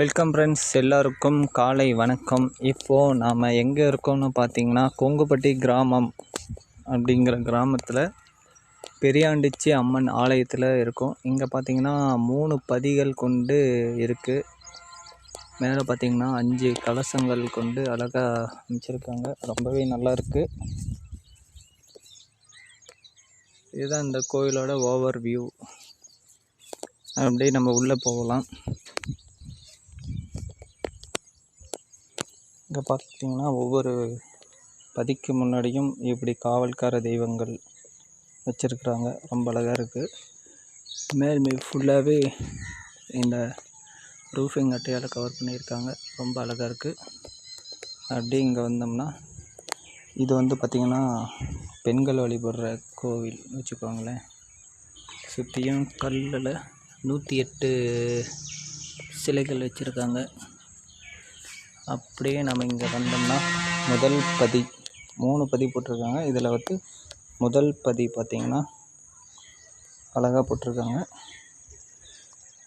Welcome friends எல்லாருக்கும் காலை வணக்கம். இப்போது நாம் எங்கே இருக்கோம்னு பார்த்தீங்கன்னா கொங்குப்பட்டி கிராமம் அப்படிங்கிற கிராமத்தில் பெரியாண்டிச்சி அம்மன் ஆலயத்தில் இருக்கோம். இங்கே பார்த்தீங்கன்னா மூணு பதிகள் கொண்டு இருக்குது மேலே பார்த்தீங்கன்னா அஞ்சு கலசங்கள் கொண்டு அழகாக அமைச்சிருக்காங்க. ரொம்பவே நல்லா இருக்குது இதுதான் இந்த கோயிலோட ஓவர் வியூ அப்படியே நம்ம உள்ளே போகலாம். இங்கே பார்த்தீங்கன்னா ஒவ்வொரு பதிக்கு முன்னாடியும் இப்படி காவல்கார தெய்வங்கள் வச்சுருக்குறாங்க. ரொம்ப அழகாக இருக்குது மேல்மே ஃபுல்லாகவே இந்த ரூஃபிங் அட்டையால் கவர் பண்ணியிருக்காங்க. ரொம்ப அழகாக இருக்குது அப்படியே இங்கே வந்தோம்னா இது வந்து பார்த்திங்கன்னா பெண்கள் வழிபடுற கோவில் வச்சுக்கோங்களேன். சுற்றியும் கல்லில் நூற்றி எட்டு சிலைகள் வச்சுருக்காங்க. அப்படியே நம்ம இங்கே வந்தோம்னா முதல் பதி மூணு பதி போட்டிருக்காங்க. இதில் வந்து முதல் பதி பார்த்திங்கன்னா அழகாக போட்டிருக்காங்க.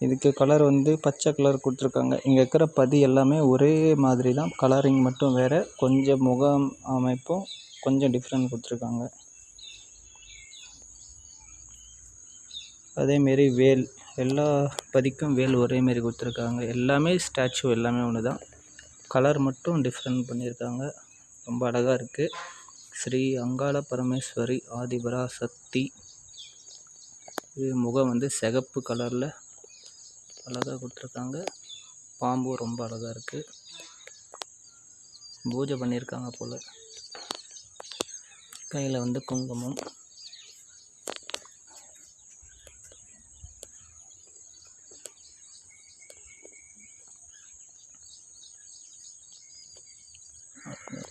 இதுக்கு கலர் வந்து பச்சை கலர் கொடுத்துருக்காங்க. இங்கே இருக்கிற பதி எல்லாமே ஒரே மாதிரி தான் கலரிங் மட்டும் வேறு கொஞ்சம் முகம் அமைப்பும் கொஞ்சம் டிஃப்ரெண்ட் கொடுத்துருக்காங்க. அதேமாரி வேல் எல்லா பதிக்கும் வேல் ஒரே மாரி கொடுத்துருக்காங்க. எல்லாமே ஸ்டாச்சு எல்லாமே ஒன்று தான் கலர் மட்டும் டிஃப்ரெண்ட் பண்ணியிருக்காங்க. ரொம்ப அழகாக இருக்குது ஸ்ரீ அங்காள பரமேஸ்வரி ஆதிபராசக்தி. இது முகம் வந்து சிகப்பு கலரில் அழகாக கொடுத்துருக்காங்க. பாம்பும் ரொம்ப அழகாக இருக்குது பூஜை பண்ணியிருக்காங்க போல். கையில் வந்து குங்குமம்.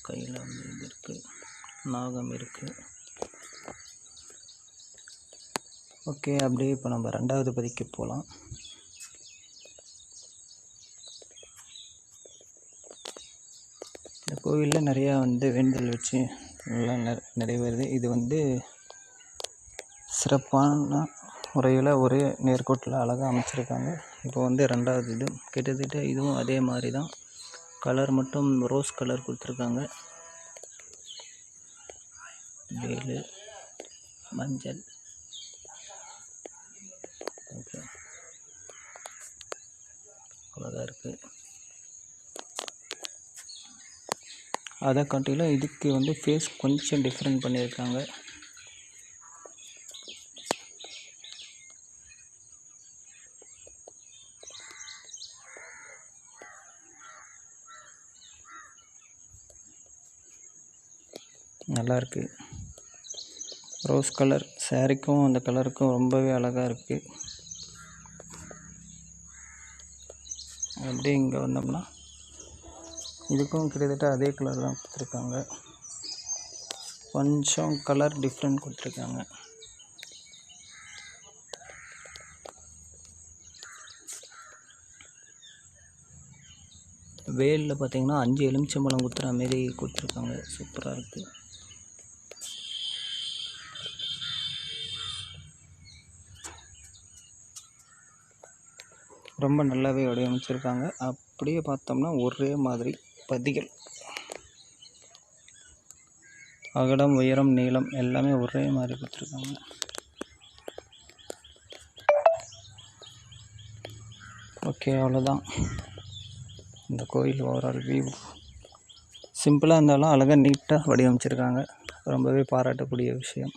கையில் வந்து இது இருக்குது நாகம் இருக்குது ஓகே அப்படியே இப்போ நம்ம ரெண்டாவது பதிக்கு போகலாம் இந்த கோவிலில் நிறையா வந்து வேண்டுதல் வச்சு நல்லா நிற நிறைவேறுது. இது வந்து சிறப்பான முறையில் ஒரே நேர்கோட்டில் அழகாக அமைச்சிருக்காங்க. இப்போ வந்து ரெண்டாவது இது. கிட்டத்தட்ட இதுவும் அதே மாதிரி தான். கலர் மட்டும் ரோஸ் கலர் கொடுத்துருக்காங்க. வேலு மஞ்சள். ஓகே. அவ்வளோதான் இருக்குது அதை காட்டிலும் இதுக்கு வந்து ஃபேஸ் கொஞ்சம் டிஃப்ரெண்ட் பண்ணியிருக்காங்க. நல்லாயிருக்கு. ரோஸ் கலர் சேரீக்கும் அந்த கலருக்கும் ரொம்பவே அழகாக இருக்குது அப்படியே இங்கே வந்தோம்னா இதுக்கும் கிட்டத்தட்ட அதே கலர் தான் கொடுத்துருக்காங்க. கொஞ்சம் கலர் டிஃப்ரெண்ட் கொடுத்துருக்காங்க. வேலில் பார்த்தீங்கன்னா அஞ்சு எலுமிச்சம்பழம் குத்துற மாரி கொடுத்துருக்காங்க. சூப்பராக இருக்குது ரொம்ப நல்லாவே வடிவமைச்சிருக்காங்க. அப்படியே பார்த்தோம்னா ஒரே மாதிரி பதிகள். அகடம் உயரம் நீளம் எல்லாமே ஒரே மாதிரி கொடுத்துருக்காங்க. ஓகே அவ்வளோதான் இந்த கோயில் ஓவரால் வியூ சிம்பிளாக இருந்தாலும் அழகாக நீட்டாக வடிவமைச்சிருக்காங்க. ரொம்பவே பாராட்டக்கூடிய விஷயம்.